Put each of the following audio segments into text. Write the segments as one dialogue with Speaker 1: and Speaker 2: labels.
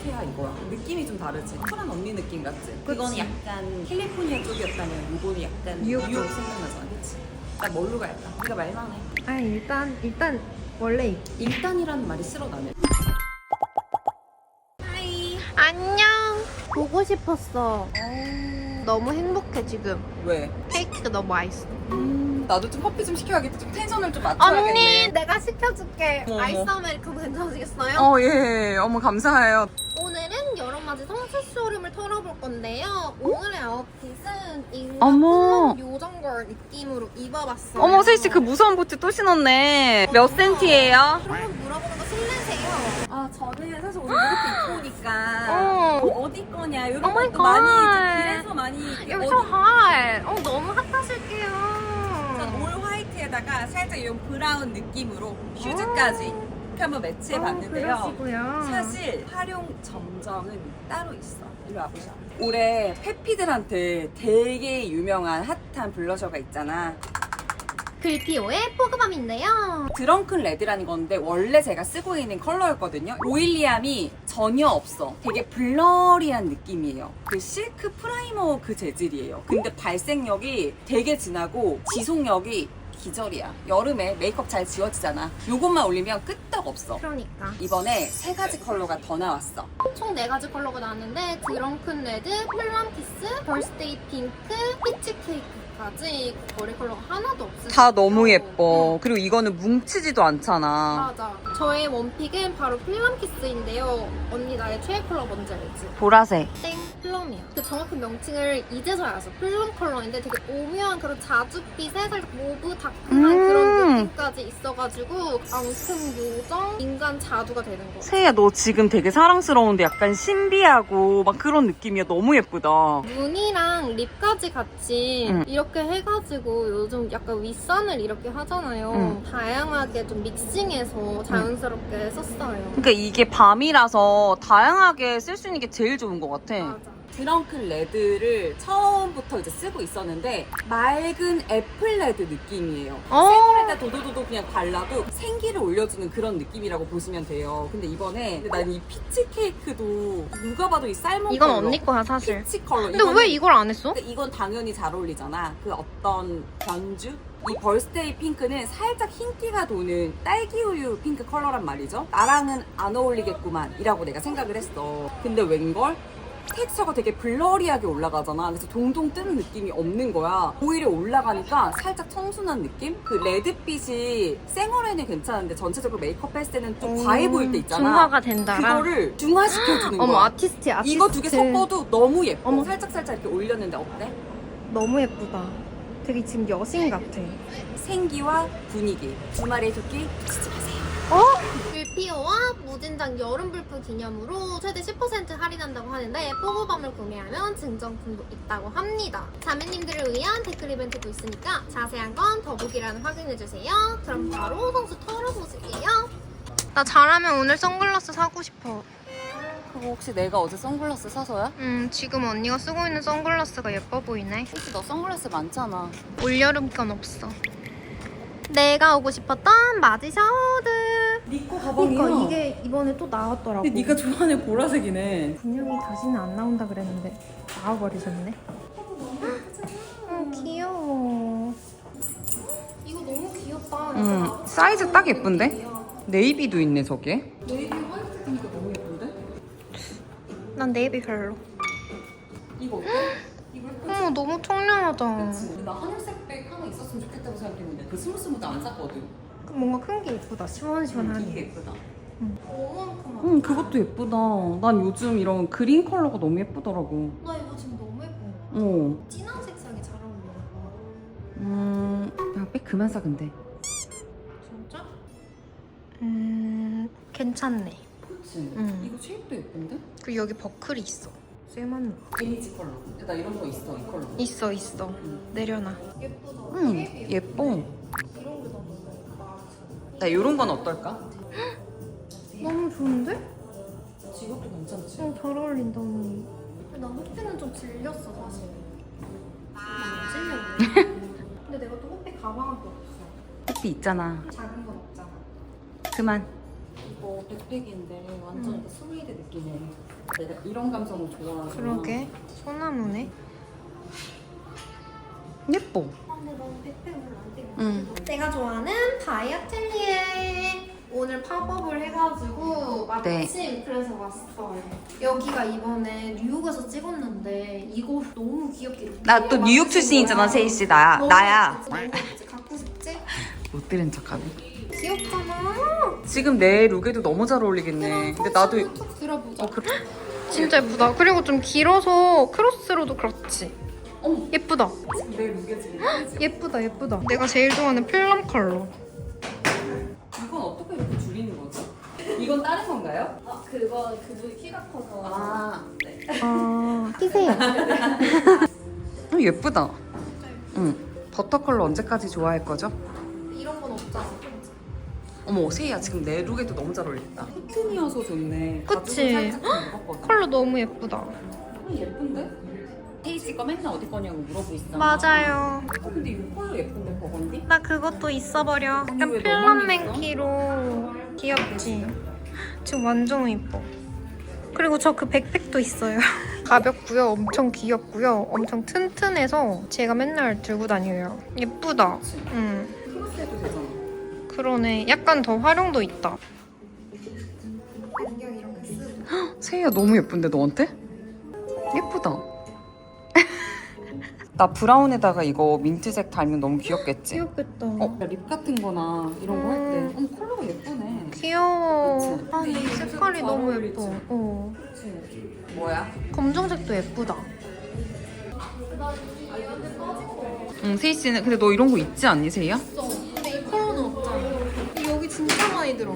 Speaker 1: 화이트야 이거야. 느낌이 좀 다르지. 쿨한 언니 느낌 같지? 그건 약간 캘리포니아 쪽이었다면 이거는 약간
Speaker 2: 뉴욕
Speaker 1: 뉴욕,
Speaker 2: 쪽.
Speaker 1: 생각나잖아, 그치? 나 뭘로 갈까? 네가 말만 해.
Speaker 2: 아 일단 일단 원래
Speaker 1: 일단이라는 말이 싫어 나는.
Speaker 2: 안녕 보고 싶었어 너무 행복해 지금
Speaker 1: 왜?
Speaker 2: 케이크가 너무 맛있어
Speaker 1: 음, 나도 좀 커피 좀 시켜야겠다. 좀 텐션을 좀 맞춰야겠네.
Speaker 2: 언니 내가 시켜줄게
Speaker 1: 어머.
Speaker 2: 아이스 아메리카노 괜찮으시겠어요?
Speaker 1: 어, 예. 어머, 감사해요.
Speaker 2: 오늘은 여름맞이 성수 쇼룸을 털어볼 건데요 오늘의 아웃핏은
Speaker 1: 어머.
Speaker 2: 인간 요정걸 느낌으로 입어봤어요
Speaker 1: 어머, 세이씨 그 무서운 보트 또 신었네. 몇 센티예요?
Speaker 2: 한번 물어보는 거 실례세요
Speaker 1: 아, 저는 사실 오늘 이렇게 입고 오니까
Speaker 2: 어.
Speaker 1: 뭐 어디 거냐 이런
Speaker 2: Oh my
Speaker 1: 것도 많이
Speaker 2: God.
Speaker 1: 이제 길에서 많이 이렇게
Speaker 2: You're
Speaker 1: 어디-
Speaker 2: so hot 어 너무 핫하실게요
Speaker 1: 전올 화이트에다가 살짝 이 브라운 느낌으로 슈즈까지 이렇게 한번 매치해 봤는데요.
Speaker 2: 어, 그러시고요
Speaker 1: 사실 활용 점정은 따로 있어. 이리 와보자. 올해 페피들한테 되게 유명한 핫한 블러셔가 있잖아.
Speaker 2: 글피오의 포그밤인데요
Speaker 1: 드렁큰 레드라는 건데 원래 제가 쓰고 있는 컬러였거든요. 오일리함이 전혀 없어. 되게 블러리한 느낌이에요. 그 실크 프라이머 그 재질이에요. 근데 발색력이 되게 진하고 지속력이 기절이야. 여름에 메이크업 잘 지워지잖아. 요것만 올리면 끄떡 없어.
Speaker 2: 그러니까
Speaker 1: 이번에 세 가지 컬러가 더 나왔어.
Speaker 2: 총 네 가지 컬러가 나왔는데 드렁큰 레드, 플럼 키스, 벌스데이 핑크, 피치 케이크 까지 머리 컬러가 하나도 없어요
Speaker 1: 그리고 이거는 뭉치지도 않잖아.
Speaker 2: 맞아 저의 원픽은 바로 플럼 키스인데요 언니 나의 최애 컬러 뭔지 알지?
Speaker 1: 보라색.
Speaker 2: 땡 플럼이야 그 정확한 명칭을 이제서야 알았어 플럼 컬러인데 되게 오묘한 그런 자줏빛에 살짝 모브 다크한
Speaker 1: 음.
Speaker 2: 그런 느낌까지 있어가지고 앙큼 요정 인간 자두가 되는 거
Speaker 1: 세야 너 지금 되게 사랑스러운데 약간 신비하고 막 그런 느낌이야. 너무 예쁘다.
Speaker 2: 눈이랑 립까지 같이
Speaker 1: 응.
Speaker 2: 이렇게 해가지고 요즘 약간 윗선을 이렇게 하잖아요.
Speaker 1: 응.
Speaker 2: 다양하게 좀 믹싱해서 자연스럽게 썼어요.
Speaker 1: 그러니까 이게 밤이라서 다양하게 쓸 수 있는 게 제일 좋은 것 같아.
Speaker 2: 맞아.
Speaker 1: 드렁큰 레드를 처음부터 이제 쓰고 있었는데 맑은 애플 레드 느낌이에요.
Speaker 2: 어.
Speaker 1: 생얼에다 도도도도 그냥 발라도 생기를 올려주는 그런 느낌이라고 보시면 돼요. 근데 이번에 난 이 피치 케이크도 누가 봐도 이 살몬
Speaker 2: 이건
Speaker 1: 컬러,
Speaker 2: 언니 거야 사실.
Speaker 1: 피치 컬러.
Speaker 2: 근데
Speaker 1: 이거는
Speaker 2: 왜 이걸 안 했어?
Speaker 1: 근데 이건 당연히 잘 어울리잖아. 그 어떤 견주? 이 벌스데이 핑크는 살짝 흰기가 도는 딸기 우유 핑크 컬러란 말이죠. 나랑은 안 어울리겠구만 이라고 내가 생각을 했어. 근데 웬걸? 텍스처가 되게 블러리하게 올라가잖아. 그래서 동동 뜨는 느낌이 없는 거야. 오히려 올라가니까 살짝 청순한 느낌? 그 레드빛이 생얼에는 괜찮은데 전체적으로 메이크업 했을 때는 좀 과해 보일 때 있잖아.
Speaker 2: 중화가 된다라.
Speaker 1: 그거를 중화시켜주는
Speaker 2: 어머
Speaker 1: 거야.
Speaker 2: 아티스트 아티스트.
Speaker 1: 이거 두 개 섞어도 너무 예뻐.
Speaker 2: 어머.
Speaker 1: 살짝살짝 이렇게 올렸는데 어때?
Speaker 2: 너무 예쁘다. 되게 지금 여신 같아.
Speaker 1: 생기와 분위기. 주말의 토끼 놓치지 마세요.
Speaker 2: 불피오와 무진장 여름 불프 기념으로 최대 10% 할인한다고 하는데 뽀고밤을 구매하면 증정품도 있다고 합니다. 자매님들을 위한 댓글 이벤트도 있으니까 자세한 건 더보기란을 확인해주세요. 그럼 바로 성수 털어보실게요. 나 잘하면 오늘 선글라스 사고 싶어.
Speaker 1: 그거 혹시 내가 어제 선글라스 사서야?
Speaker 2: 음, 지금 언니가 쓰고 있는 선글라스가 예뻐 보이네.
Speaker 1: 혹시 너 선글라스 많잖아.
Speaker 2: 올여름 건 없어. 내가 오고 싶었던 마지 셔드.
Speaker 1: 니꺼
Speaker 2: 그러니까 이게 이번에 또 나왔더라고.
Speaker 1: 근데 네가 좋아하는 보라색이네.
Speaker 2: 분명히 다시는 안 나온다 그랬는데 나와버리셨네. 어 귀여워. 이거 너무 귀엽다.
Speaker 1: 음, 사이즈 딱 예쁜데? 네이비도 있네 저게. 네이비 화이트 핑크 너무 예쁜데?
Speaker 2: 난 네이비 별로.
Speaker 1: 이거 어때? 이거 예쁘지?
Speaker 2: 어머 너무 청량하다.
Speaker 1: 그치? 나 하늘색 백 하나 있었으면 좋겠다고 생각했는데 그 스무스무도 안 샀거든.
Speaker 2: 뭔가 큰 게 예쁘다.
Speaker 1: 이게
Speaker 2: 시원시원하니.
Speaker 1: 예쁘다.
Speaker 2: 너무
Speaker 1: 응, 그것도 예쁘다. 난 요즘 이런 그린 컬러가 너무 예쁘더라고.
Speaker 2: 나 이거 지금 너무 예뻐.
Speaker 1: 어.
Speaker 2: 진한 색상이 잘 어울려.
Speaker 1: 음, 야, 백 그만 사 근데.
Speaker 2: 진짜? 음 괜찮네.
Speaker 1: 그치?
Speaker 2: 응.
Speaker 1: 이거 쉐입도 예쁜데?
Speaker 2: 그리고 여기 버클이 있어. 쇠만
Speaker 1: 베이지 컬러. 나 이런 거 있어, 이 컬러.
Speaker 2: 있어 있어.
Speaker 1: 응.
Speaker 2: 내려놔. 예쁘다.
Speaker 1: 응, 예뻐. 나 이런 건 어떨까?
Speaker 2: 너무 좋은데?
Speaker 1: 이것도 괜찮지?
Speaker 2: 어, 잘 어울린다 언니. 나 호피는 좀 질렸어 사실. 아. 근데 내가 또 호피 가방밖에 없어.
Speaker 1: 햇빛 있잖아.
Speaker 2: 작은 건 없잖아.
Speaker 1: 그만. 이거 백팩인데 완전
Speaker 2: 응.
Speaker 1: 스웨이드 느낌이야. 내가 이런 감성을 좋아하는
Speaker 2: 그러게 소나무네.
Speaker 1: 예뻐. 응.
Speaker 2: 내가 좋아하는 다이어텔리에 오늘 팝업을 해가지고 마침
Speaker 1: 네.
Speaker 2: 그래서 왔어요. 여기가 이번에 뉴욕에서 찍었는데 이거 너무 귀엽게
Speaker 1: 나또 뉴욕 출신이잖아, 세희 씨. 나
Speaker 2: 너무
Speaker 1: 나야.
Speaker 2: 너무 귀엽지? 갖고 싶지?
Speaker 1: 못 들은 척하네.
Speaker 2: 귀엽잖아.
Speaker 1: 지금 내 룩에도 너무 잘 어울리겠네. 근데 나도
Speaker 2: 툭 들어보자.
Speaker 1: 어 그래.
Speaker 2: 진짜 예쁘다. 그리고 좀 길어서 크로스로도 그렇지.
Speaker 1: 어머.
Speaker 2: 예쁘다.
Speaker 1: 내 룩에 지금.
Speaker 2: 예쁘다, 예쁘다. 내가 제일 좋아하는 플럼 컬러.
Speaker 1: 이건 어떻게 이렇게 줄이는 거지? 이건 다른 건가요?
Speaker 3: 아, 그거 그분 키가 커서
Speaker 1: 아, 네.
Speaker 2: 아, 끼세요.
Speaker 1: 어, 예쁘다. 응. 버터 컬러 언제까지 좋아할 거죠?
Speaker 2: 이런 건 없잖아.
Speaker 1: 어머, 세희야 지금 내 룩에도 너무 잘 어울린다. 코튼이어서 좋네.
Speaker 2: 그치?
Speaker 1: 가죽을 살짝 입었거든.
Speaker 2: 컬러 너무 예쁘다.
Speaker 1: 어, 예쁜데? 씨거 맨날 어디 거냐고 물어보고 있어.
Speaker 2: 맞아요.
Speaker 1: 어, 근데 이 컬러 예쁜데 버건디?
Speaker 2: 나 그것도 있어버려. 약간
Speaker 1: 왜
Speaker 2: 필름
Speaker 1: 너만
Speaker 2: 맨키로 귀엽지? 지금 완전 예뻐. 그리고 저 그 백팩도 있어요. 가볍고요, 엄청 귀엽고요, 엄청 튼튼해서 제가 맨날 들고 다녀요. 예쁘다.
Speaker 1: 크로스해도 되잖아.
Speaker 2: 그러네. 약간 더 활용도 있다. 안경 쓰고.
Speaker 1: 세희야 너무 예쁜데 너한테? 예쁘다. 나 브라운에다가 이거 민트색 달면 너무 귀엽겠지?
Speaker 2: 귀엽겠다.
Speaker 1: 어, 립 같은 거나 이런 거 할 때.
Speaker 2: 음.
Speaker 1: 어, 컬러가 예쁘네.
Speaker 2: 귀여워.
Speaker 1: 그치?
Speaker 2: 아, 근데 이 색깔이
Speaker 1: 잘
Speaker 2: 너무
Speaker 1: 어울리지?
Speaker 2: 예뻐. 어.
Speaker 1: 뭐야?
Speaker 2: 검정색도 예쁘다.
Speaker 1: 응, 세희 씨는 근데 너 이런 거 있지 않니?
Speaker 2: 없어. 근데 이 컬러는 없잖아. 여기 진짜 많이 들어.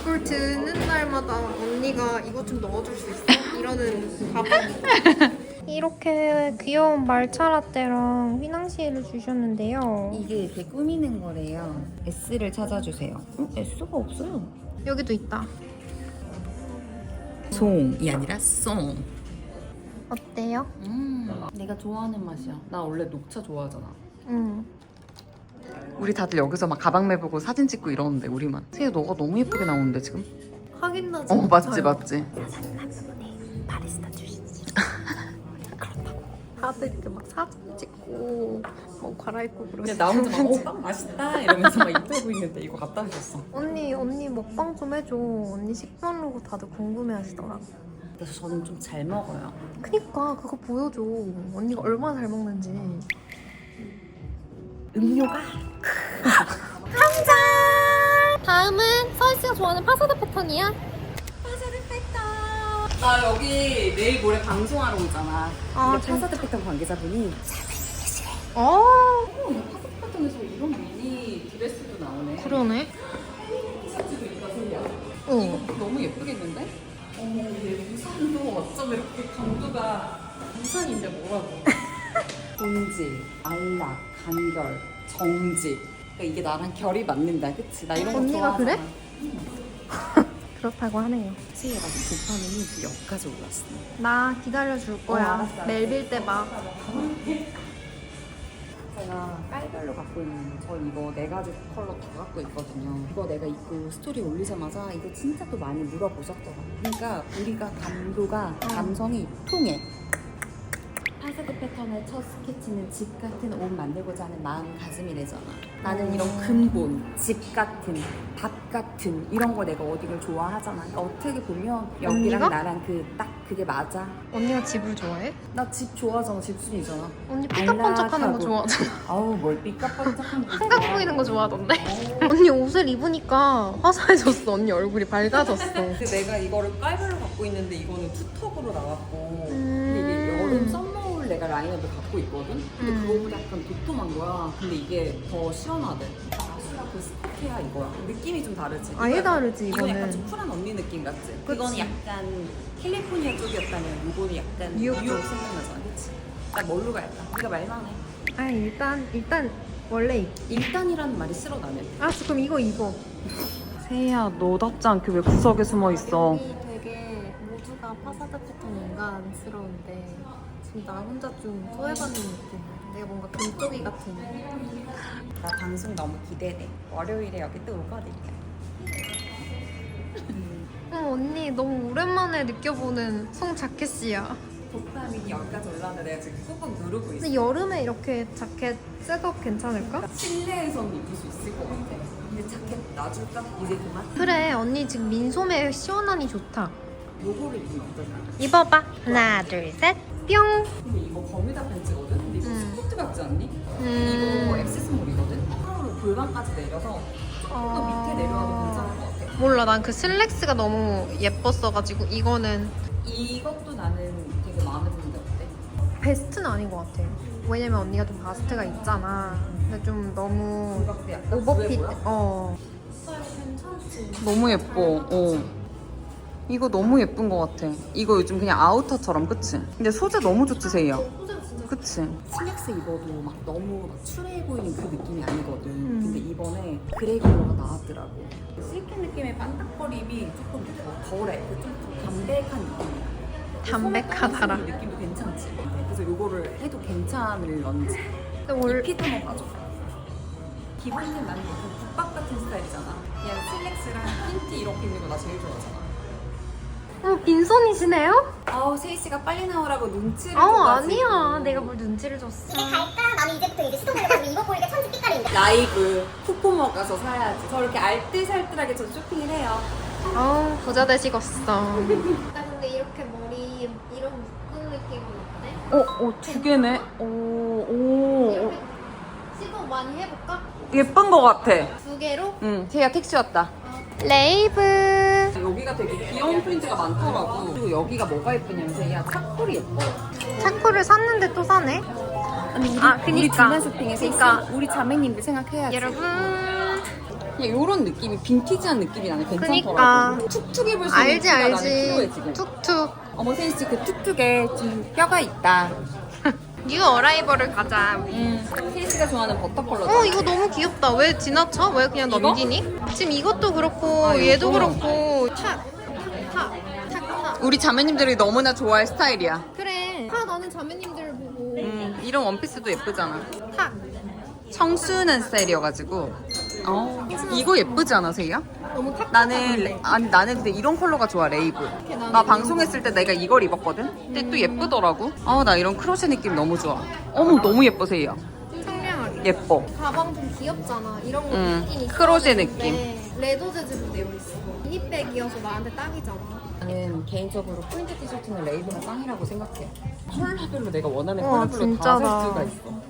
Speaker 2: 이걸 드는 날마다 언니가 이것 좀 넣어줄 수 있어? 이러는 가방. 이렇게 귀여운 말차 라떼랑 휘낭시에를 주셨는데요.
Speaker 1: 이게 이렇게 꾸미는 거래요. S를 찾아주세요. 응? S가 없어요.
Speaker 2: 여기도 있다.
Speaker 1: 송이 아니라 송.
Speaker 2: 어때요?
Speaker 1: 음, 내가 좋아하는 맛이야. 나 원래 녹차 좋아하잖아.
Speaker 2: 응.
Speaker 1: 우리 다들 여기서 막 가방 매보고 사진 찍고 이러는데 우리만. 세희 너가 너무 예쁘게 나오는데 지금?
Speaker 2: 하긴 나지.
Speaker 1: 어 맞지 맞지.
Speaker 2: 다들 이렇게 막 사진 찍고 뭐 갈아입고 그러지.
Speaker 1: 나 혼자 막, 어, 빵 맛있다 이러면서 막 입고 있는데 이거 갖다 주셨어.
Speaker 2: 언니 언니 먹방 좀 해줘. 언니 식단 로고 다들 궁금해하시더라.
Speaker 1: 그래서 저는 좀 잘 먹어요.
Speaker 2: 그니까 그거 보여줘. 언니가 얼마나 잘 먹는지.
Speaker 1: 음료가
Speaker 2: 짱! 다음은 서희 씨가 좋아하는 파사드 패턴이야.
Speaker 1: 나 여기 내일 모레 방송하러 오잖아.
Speaker 2: 아,
Speaker 1: 근데 패턴 관계자분이
Speaker 2: 어,
Speaker 1: 파사드 패턴에서 이런 미니 드레스도 나오네.
Speaker 2: 그러네.
Speaker 1: 티셔츠도 있다 세희야.
Speaker 2: 어.
Speaker 1: 너무 예쁘겠는데? 어머 얘 우산도 어쩜 이렇게 강도가 우산인데 뭐라고? 본질, 안락, 간결, 정직. 그러니까 이게 나랑 결이 맞는다, 그치? 나 이런 거
Speaker 2: 언니가
Speaker 1: 좋아하잖아.
Speaker 2: 그래? 그렇다고 하네요.
Speaker 1: 세희가 도파민이 역까지 올랐어.
Speaker 2: 나 기다려줄
Speaker 1: 어, 알았어.
Speaker 2: 멜빌 때 봐.
Speaker 1: 제가 깔별로 갖고 있는 저 이거 네 가지 컬러 다 갖고 있거든요. 이거 내가 입고 스토리 올리자마자 이거 진짜 또 많이 물어보셨더라고요. 그러니까 우리가 감도가 감성이 통해. 파스트 패턴의 첫 스케치는 집 같은 옷 만들고자 하는 마음가짐이래잖아. 나는 이런 근본, 집 같은, 밥 같은 이런 거 내가 어디를 좋아하잖아. 그러니까 어떻게 보면 여기랑
Speaker 2: 언니가?
Speaker 1: 나랑 그 딱 그게 맞아.
Speaker 2: 언니가 집을 좋아해?
Speaker 1: 나 집 좋아하잖아. 집순이잖아.
Speaker 2: 언니 삐까뻔쩍하는 거
Speaker 1: 안락하고.
Speaker 2: 좋아하잖아.
Speaker 1: 아우 뭘 삐까뻔쩍한 거
Speaker 2: 한각 보이는 거 좋아하던데? 언니 옷을 입으니까 화사해졌어. 언니 얼굴이 밝아졌어.
Speaker 1: 근데 내가 이거를 깔별로 갖고 있는데 이거는 투턱으로 나왔고 근데 이게
Speaker 2: 음.
Speaker 1: 여름 썸 머울 내가 라인업을 갖고 있거든? 근데
Speaker 2: 음.
Speaker 1: 그거보다 약간 도톰한 거야 근데 이게 더 시원하대 아시아 그 스토키야 이거야 느낌이 좀 다르지
Speaker 2: 아예
Speaker 1: 이거-
Speaker 2: 다르지,
Speaker 1: 이건 약간
Speaker 2: 이거는.
Speaker 1: 좀 쿨한 언니 느낌 같지?
Speaker 2: 그치.
Speaker 1: 그거는 약간 캘리포니아 쪽이었다면 이거는 약간
Speaker 2: 뉴욕
Speaker 1: 뉴욕,
Speaker 2: 쪽.
Speaker 1: 생각나잖아 그치? 나 뭘로 갈까? 네가 말만 해
Speaker 2: 아 일단 일단 원래 입.
Speaker 1: 일단이라는 말이 싫어 나는
Speaker 2: 아 그럼 이거 입어.
Speaker 1: 세희야 너답지 않게 왜 구석에 숨어 있어
Speaker 2: 되게 파사드 패턴 인간스러운데 지금 나 혼자 좀 소외받는 느낌. 내가 뭔가 금쪽이 같은.
Speaker 1: 나 방송 너무 기대돼. 월요일에 여기 또 오거든요.
Speaker 2: 어, 언니 너무 오랜만에 느껴보는 송 자켓이야.
Speaker 1: 도파민이 여기까지 올라왔는데 내가 지금 꾹꾹 누르고 있어.
Speaker 2: 근데 여름에 이렇게 자켓 셋업 괜찮을까?
Speaker 1: 실내에서는 입을 수 있을 것 같아. 근데 자켓 놔줄까? 이제 그만?
Speaker 2: 그래 언니 지금 민소매 시원하니 좋다.
Speaker 1: 요거를 입으면 어떨까?
Speaker 2: 입어봐. 하나 둘 셋. 뿅.
Speaker 1: 근데 이거 버뮤다 팬츠거든? 근데 이거
Speaker 2: 음.
Speaker 1: 스포트 같지 않니? 이거
Speaker 2: 음.
Speaker 1: 액세스몰이거든? 하루 골반까지 내려서 조금
Speaker 2: 어.
Speaker 1: 밑에 내려와도 괜찮을 것 같아.
Speaker 2: 몰라 난 그 슬랙스가 너무 예뻤어가지고 이거는
Speaker 1: 이것도 나는 되게 마음에 드는데 어때?
Speaker 2: 베스트는 아닌 것 같아. 왜냐면 언니가 좀 바스트가 있잖아. 근데 좀 너무 오버핏. 어.
Speaker 4: 너무 예뻐. 어. 이거 너무 예쁜 것 같아. 이거 요즘 그냥 아우터처럼, 그치? 근데 소재 너무 좋지, 세이야. 그치?
Speaker 1: 슬랙스 입어도 막 너무 막 추레해 보이는 그 느낌이 아니거든.
Speaker 2: 음.
Speaker 1: 근데 이번에 그레이 컬러가 나왔더라고. 실키 느낌의 반딱거림이 조금 더 덜해. 그좀 담백한 느낌이야.
Speaker 2: 담백하다라.
Speaker 1: 느낌도 괜찮지. 그래서 요거를 해도 괜찮을런지. 올핏 한번 봐줘. 기본은 나는 그 국밥 같은 스타일이잖아. 그냥 슬랙스랑 흰티 이렇게 입는 거 나 제일 좋아하잖아.
Speaker 2: 어, 빈손이시네요?
Speaker 1: 아우 세희 씨가 빨리 나오라고 눈치를
Speaker 2: 어
Speaker 1: 줘가지고.
Speaker 2: 아니야. 내가 뭘 눈치를 줬어.
Speaker 5: 이게 갈까? 나는 이제부터 이제 시동을 입어보니까 천지 빛깔인데.
Speaker 1: 라이브 쿠포머 가서 사야지. 저렇게 알뜰살뜰하게 저 쇼핑을 해요.
Speaker 2: 어 부자 되시겠어. 나 근데 이렇게 머리 이런 묶은 느낌은 어때?
Speaker 4: 어, 어, 두 개네. 오, 오.
Speaker 2: 이렇게 시도 많이 해볼까?
Speaker 4: 예쁜 것 같아.
Speaker 2: 두 개로?
Speaker 4: 응, 세이야 택시 왔다.
Speaker 2: 레이브.
Speaker 1: 여기가 되게 귀여운 프린트가 많더라고. 그리고 여기가 뭐가 예쁘냐면 세희야 착콜이 예뻐.
Speaker 2: 차코를 샀는데 또 사네.
Speaker 1: 아니 우리,
Speaker 2: 아, 그니까.
Speaker 1: 우리 주말 쇼핑에
Speaker 2: 그니까.
Speaker 1: 그러니까 우리 자매님들 생각해야지.
Speaker 2: 여러분.
Speaker 1: 그냥 이런 느낌이 빈티지한 느낌이 나는 괜찮더라고.
Speaker 2: 그니까.
Speaker 1: 툭툭 입을 수 있는
Speaker 2: 알지
Speaker 1: 티가 나는
Speaker 2: 알지.
Speaker 1: 필요해 지금.
Speaker 2: 툭툭.
Speaker 1: 어머 세희 씨그 툭툭에 좀 뼈가 있다.
Speaker 2: 뉴 어라이벌을 가자 우리.
Speaker 1: 음. 세희 씨가 좋아하는 버터 컬러.
Speaker 2: 어 이거 너무 귀엽다. 왜 지나쳐? 왜 그냥
Speaker 1: 이거?
Speaker 2: 넘기니? 지금 이것도 그렇고
Speaker 1: 아,
Speaker 2: 얘도
Speaker 1: 이거?
Speaker 2: 그렇고 탁, 탁, 탁, 탁.
Speaker 4: 우리 자매님들이 너무나 좋아할 스타일이야.
Speaker 2: 그래. 아 나는 자매님들을 보고
Speaker 4: 음, 이런 원피스도 예쁘잖아.
Speaker 2: 탁.
Speaker 4: 청순한 스타일이어가지고. 어, 이거 예쁘지 않아, 세이야?
Speaker 2: 너무 탁.
Speaker 4: 나는 레- 아니 나는 근데 이런 컬러가 좋아 레이브.
Speaker 2: 나
Speaker 4: 방송했을 때 내가 이걸 입었거든. 근데 또 예쁘더라고. 아 나 이런 크로셰 느낌 너무 좋아. 어머 너무 예뻐 세이야. 예뻐.
Speaker 2: 가방 좀 귀엽잖아. 이런 거
Speaker 4: 음,
Speaker 2: 있긴 있어.
Speaker 4: 크로셰 느낌.
Speaker 2: 레더 재질로 되어 있어. 미니백이어서 나한테 딱이잖아.
Speaker 1: 나는 개인적으로 프린트 티셔츠는 레이브가 짱이라고 생각해. 컬러별로 내가 원하는
Speaker 2: 우와,
Speaker 1: 컬러별로
Speaker 2: 진짜다.
Speaker 1: 다 살 수가 있어.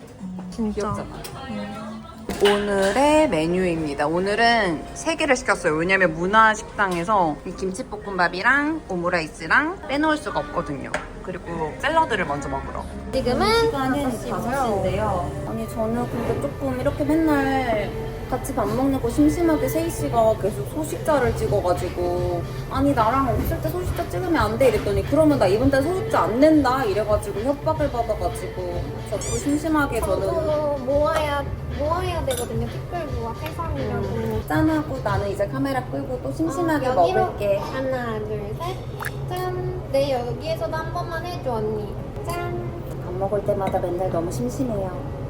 Speaker 2: 진짜.
Speaker 1: 귀엽잖아.
Speaker 4: 오늘의 메뉴입니다. 오늘은 세 개를 시켰어요. 왜냐면 문화 식당에서 이 김치볶음밥이랑 오므라이스랑 빼놓을 수가 없거든요. 그리고 샐러드를 먼저 먹으러.
Speaker 2: 지금은
Speaker 6: 시간은 5시인데요. 아니 저는 근데 조금 이렇게 맨날 같이 밥 먹는 거 심심하게 세희 씨가 계속 소식자를 찍어가지고 아니 나랑 없을 때 소식자 찍으면 안 돼 이랬더니 그러면 나 이번 달 소식자 안 낸다 이래가지고 협박을 받아가지고 저도 심심하게 저는
Speaker 2: 저도 모아야 모아야 되거든요. 특별 모아 해상이라고.
Speaker 6: 짠하고 나는 이제 카메라 끄고 또 심심하게
Speaker 2: 어, 여기로
Speaker 6: 먹을게.
Speaker 2: 하나 둘 셋. 짠. 내 여기에서도 한 번만 해줘 언니. 짠.
Speaker 6: 밥 먹을 때마다 맨날 너무 심심해요.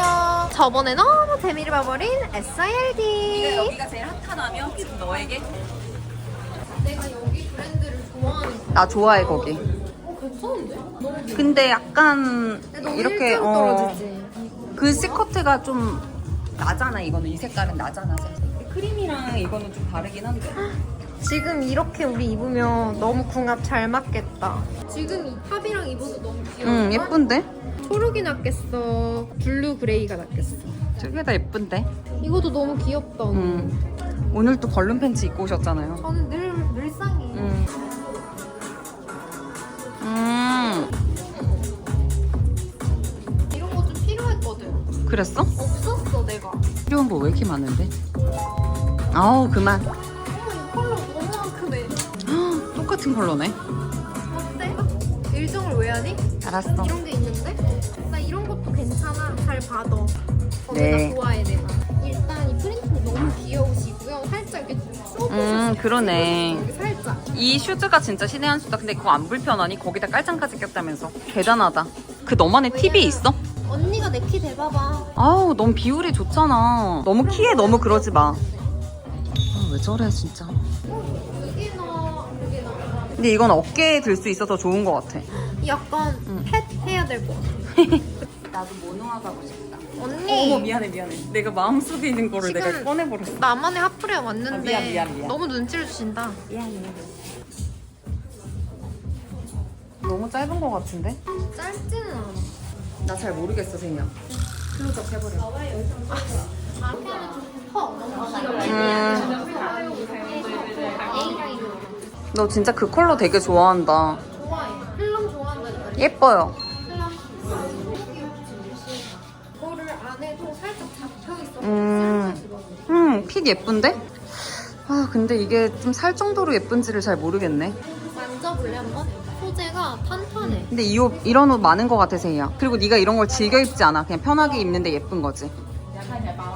Speaker 2: 클리어. 저번에 너무 재미를 봐버린 SIRD.
Speaker 4: 여기가 제일 핫하다면 너에게?
Speaker 2: 내가 여기 브랜드를 좋아하는 거.
Speaker 4: 나 좋아해 거기.
Speaker 2: 어 괜찮은데? 너무
Speaker 4: 근데 약간
Speaker 2: 너무
Speaker 4: 이렇게
Speaker 2: 일자로
Speaker 4: 어,
Speaker 2: 떨어지지.
Speaker 4: 그 스커트가 좀 나잖아. 이거는 이 색깔은 나잖아. 크림이랑 이거는 좀 다르긴 한데.
Speaker 2: 지금 이렇게 우리 입으면 너무 궁합 잘 맞겠다. 지금 이 탑이랑 입어도 너무 귀여워.
Speaker 4: 응 예쁜데?
Speaker 2: 초록이 낫겠어. 블루 그레이가 낫겠어.
Speaker 4: 저게 다 예쁜데?
Speaker 2: 이것도 너무 귀엽다. 언니.
Speaker 4: 음. 오늘 또 벌룬 팬츠 입고 오셨잖아요.
Speaker 2: 저는 늘 늘상이에요.
Speaker 4: 음. 음.
Speaker 2: 이런 거 좀 필요했거든.
Speaker 4: 그랬어?
Speaker 2: 없었어 내가.
Speaker 4: 필요한 거 왜 이렇게 많은데? 아우 그만. 똑같은 컬러네.
Speaker 2: 어때? 일정을 왜 하니?
Speaker 4: 알았어.
Speaker 2: 이런 게 있는데? 나 이런 것도 괜찮아. 잘 받아. 어,
Speaker 4: 네.
Speaker 2: 내가 좋아해 내가. 일단 이 프린트는 너무 귀여우시고요. 살짝 이렇게 쏘고
Speaker 4: 음 그러네.
Speaker 2: 살짝.
Speaker 4: 이 슈즈가 진짜 신의 한 수다. 근데 그거 안 불편하니? 거기다 깔짱까지 꼈다면서. 대단하다. 그 너만의 팁이 있어?
Speaker 2: 언니가 내 키 대봐봐.
Speaker 4: 아우 너무 비율이 좋잖아. 너무 키에 너무 그러지 마. 아, 왜 저래 진짜.
Speaker 1: 근데 이건 어깨에 들 수 있어서 좋은 것 같아.
Speaker 2: 약간
Speaker 1: 응.
Speaker 2: 펫 해야 될 것 같아.
Speaker 1: 나도 모노화 가고 싶다.
Speaker 2: 언니.
Speaker 1: 어머 미안해 미안해. 내가 마음속에 있는 거를
Speaker 2: 지금-
Speaker 1: 내가 꺼내버렸어.
Speaker 2: 나만의 핫플에 왔는데
Speaker 1: 아, 미안, 미안, 미안.
Speaker 2: 너무 눈치를 주신다.
Speaker 1: 미안해. 너무 짧은 것 같은데?
Speaker 2: 짧지는 않아.
Speaker 1: 나 잘 모르겠어 생이야. 클로즈업 해버려. 음, 너 진짜 그 컬러 되게 좋아한다.
Speaker 2: 좋아해. 필름 좋아한다니까.
Speaker 1: 예뻐요.
Speaker 2: 이거를 안에도 살짝 잡혀 있어.
Speaker 1: 음, 음, 핏 예쁜데? 아, 근데 이게 좀 살 정도로 예쁜지를 잘 모르겠네.
Speaker 2: 만져볼래 한번? 소재가 탄탄해.
Speaker 1: 근데 이 옷, 이런 옷 많은 것 같아, 세이야. 그리고 네가 이런 걸 즐겨 입지 않아. 그냥 편하게 입는데 예쁜 거지.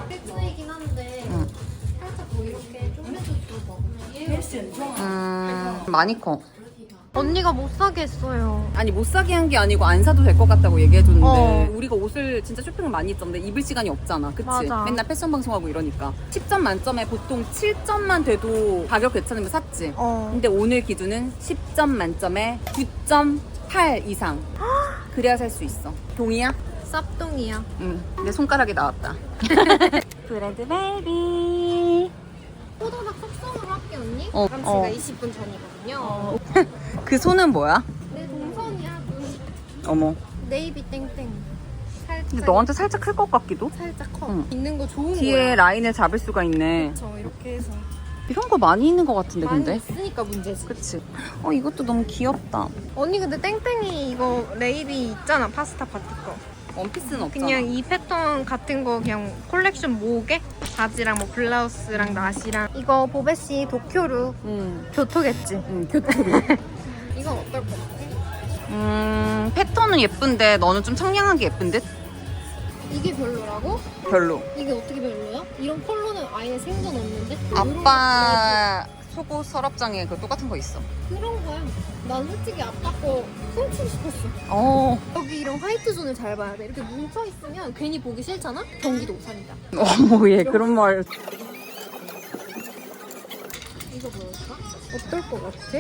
Speaker 2: 팩트이긴 한데
Speaker 1: 응.
Speaker 2: 살짝 뭐 이렇게 쪼매도 좋아.
Speaker 1: 음, 많이 커.
Speaker 2: 언니가 못 사게 했어요.
Speaker 1: 아니 못 사게 한 게 아니고 안 사도 될 것 같다고 얘기해줬는데
Speaker 2: 어.
Speaker 1: 우리가 옷을 진짜 쇼핑을 많이 했던데 입을 시간이 없잖아 그치?
Speaker 2: 맞아.
Speaker 1: 맨날 패션 방송하고 이러니까 10점 만점에 보통 7점만 돼도 가격 괜찮으면 샀지
Speaker 2: 어.
Speaker 1: 근데 오늘 기준은 10점 만점에 9.8 이상 그래야 살 수 있어 동의야?
Speaker 2: 쌉동이야.
Speaker 1: 응 내 손가락이 나왔다 브랜드 베이비
Speaker 2: 포도락 속성으로 할게 언니.
Speaker 1: 어,
Speaker 2: 그럼
Speaker 1: 어.
Speaker 2: 제가 20분 전이거든요.
Speaker 1: 그 손은 뭐야?
Speaker 2: 내 동선이야. 눈.
Speaker 1: 어머
Speaker 2: 네이비 땡땡. 살짝.
Speaker 1: 근데 너한테 살짝 클 것 같기도?
Speaker 2: 살짝 커.
Speaker 1: 응.
Speaker 2: 있는 거 좋은
Speaker 1: 뒤에
Speaker 2: 거야.
Speaker 1: 라인을 잡을 수가 있네
Speaker 2: 저 이렇게 해서.
Speaker 1: 이런 거 많이 있는 것 같은데
Speaker 2: 많이
Speaker 1: 근데?
Speaker 2: 있으니까 문제지.
Speaker 1: 그치. 어, 이것도 너무 귀엽다.
Speaker 2: 언니 근데 땡땡이 이거 레이비 있잖아 파스타 파티 거.
Speaker 1: 원피스는 없잖아.
Speaker 2: 그냥 이 패턴 같은 거 그냥 콜렉션 모으게 바지랑 뭐 블라우스랑 나시랑 이거 보베씨 도쿄룩
Speaker 1: 음,
Speaker 2: 교토겠지.
Speaker 1: 음, 교토.
Speaker 2: 이건 어떨 것 같아?
Speaker 1: 음, 패턴은 예쁜데 너는 좀 청량한 게 예쁜 듯?
Speaker 2: 이게 별로라고?
Speaker 1: 별로.
Speaker 2: 이게 어떻게 별로야? 이런 컬러는 아예 생전 없는데?
Speaker 1: 아빠 속옷 서랍장에 그 똑같은 거 있어.
Speaker 2: 그런 거야. 난 솔직히 아빠 거 훔치고 싶었어.
Speaker 1: 어,
Speaker 2: 여기 이런 화이트 존을 잘 봐야 돼. 이렇게 뭉쳐 있으면 괜히 보기 싫잖아? 경기도 오산이다.
Speaker 1: 어머, 얘 그런 말.
Speaker 2: 이거 뭐였까? 어떨 것 같아?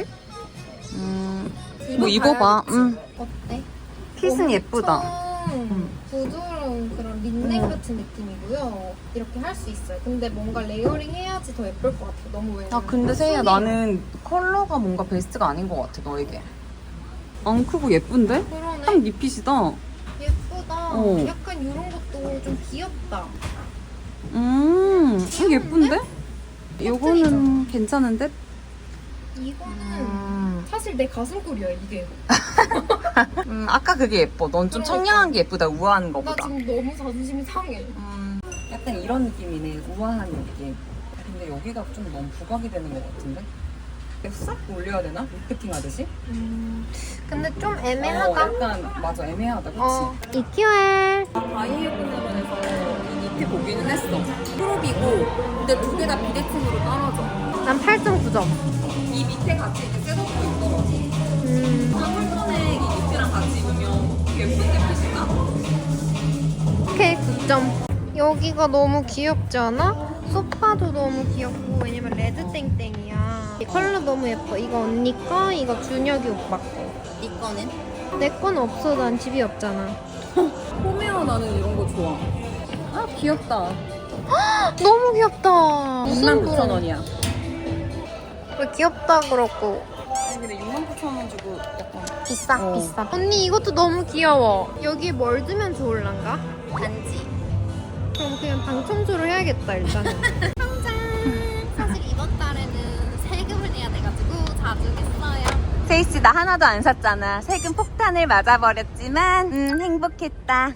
Speaker 1: 음,
Speaker 2: 이거
Speaker 1: 뭐 입어봐. 음,
Speaker 2: 어때?
Speaker 1: 핏은 예쁘다.
Speaker 2: 엄청
Speaker 1: 음.
Speaker 2: 부드러운 그런 린넨
Speaker 1: 음.
Speaker 2: 같은 느낌이고요. 이렇게 할 수 있어요. 근데 뭔가 레이어링 해야지 더 예쁠 것 같아. 너무 왜?
Speaker 1: 아, 근데 세이야, 나는 컬러가 뭔가 베스트가 아닌 것 같아, 너에게. 안 크고 예쁜데?
Speaker 2: 그러네.
Speaker 1: 딱 네 핏이다.
Speaker 2: 예쁘다.
Speaker 1: 어.
Speaker 2: 약간 이런 것도 좀 귀엽다.
Speaker 1: 음, 이거 예쁜데?
Speaker 2: 커튼이죠.
Speaker 1: 요거는 괜찮은데?
Speaker 2: 이거는
Speaker 1: 음,
Speaker 2: 사실 내 가슴골이야 이게.
Speaker 1: 음, 아까 그게 예뻐. 넌좀
Speaker 2: 그러니까.
Speaker 1: 청량한 게 예쁘다, 우아한
Speaker 2: 나
Speaker 1: 거보다.
Speaker 2: 지금 너무 자존심이 상해.
Speaker 1: 음, 약간 이런 느낌이네. 우아한 느낌. 근데 여기가 좀 너무 부각이 되는 것 같은데? 이렇게 싹 올려야 되나? 리프팅 하듯이?
Speaker 2: 근데 좀
Speaker 1: 어,
Speaker 2: 애매하다.
Speaker 1: 약간, 맞아, 애매하다. 그치?
Speaker 2: 어, 이큐엘.
Speaker 1: 바이오 끝나면서 이 니트 보기는 했어. 프로비고, 근데 두 개 다 비대칭으로 떨어져.
Speaker 2: 난 8.9점.
Speaker 1: 이 밑에 같이 이렇게 셋업도 있더라고.
Speaker 2: 음.
Speaker 1: 한번에 예쁜데?
Speaker 2: 오케이 9점. 여기가 너무 귀엽지 않아? 소파도 너무 귀엽고 왜냐면 레드 땡땡이야. 이 컬러 너무 예뻐. 이거 언니 거, 이거 준혁이 오빠 거.
Speaker 1: 이 거는?
Speaker 2: 내건 없어. 난 집이 없잖아.
Speaker 1: 홈웨어 나는 이런 거 좋아. 아, 귀엽다.
Speaker 2: 너무 귀엽다.
Speaker 1: 69,000원이야.
Speaker 2: 왜 귀엽다 그렇고
Speaker 1: 아니, 근데 69,000원 주고 약간.
Speaker 2: 비싸
Speaker 1: 어.
Speaker 2: 비싸. 언니 이것도 너무 귀여워. 여기에 뭘 두면 좋을란가? 반지. 그럼 그냥 방 청소를 해야겠다 일단은. 당장. 사실 이번 달에는 세금을 내야 돼가지고 자주 했어요.
Speaker 1: 세이씨, 나 하나도 안 샀잖아. 세금 폭탄을 맞아버렸지만, 음, 행복했다.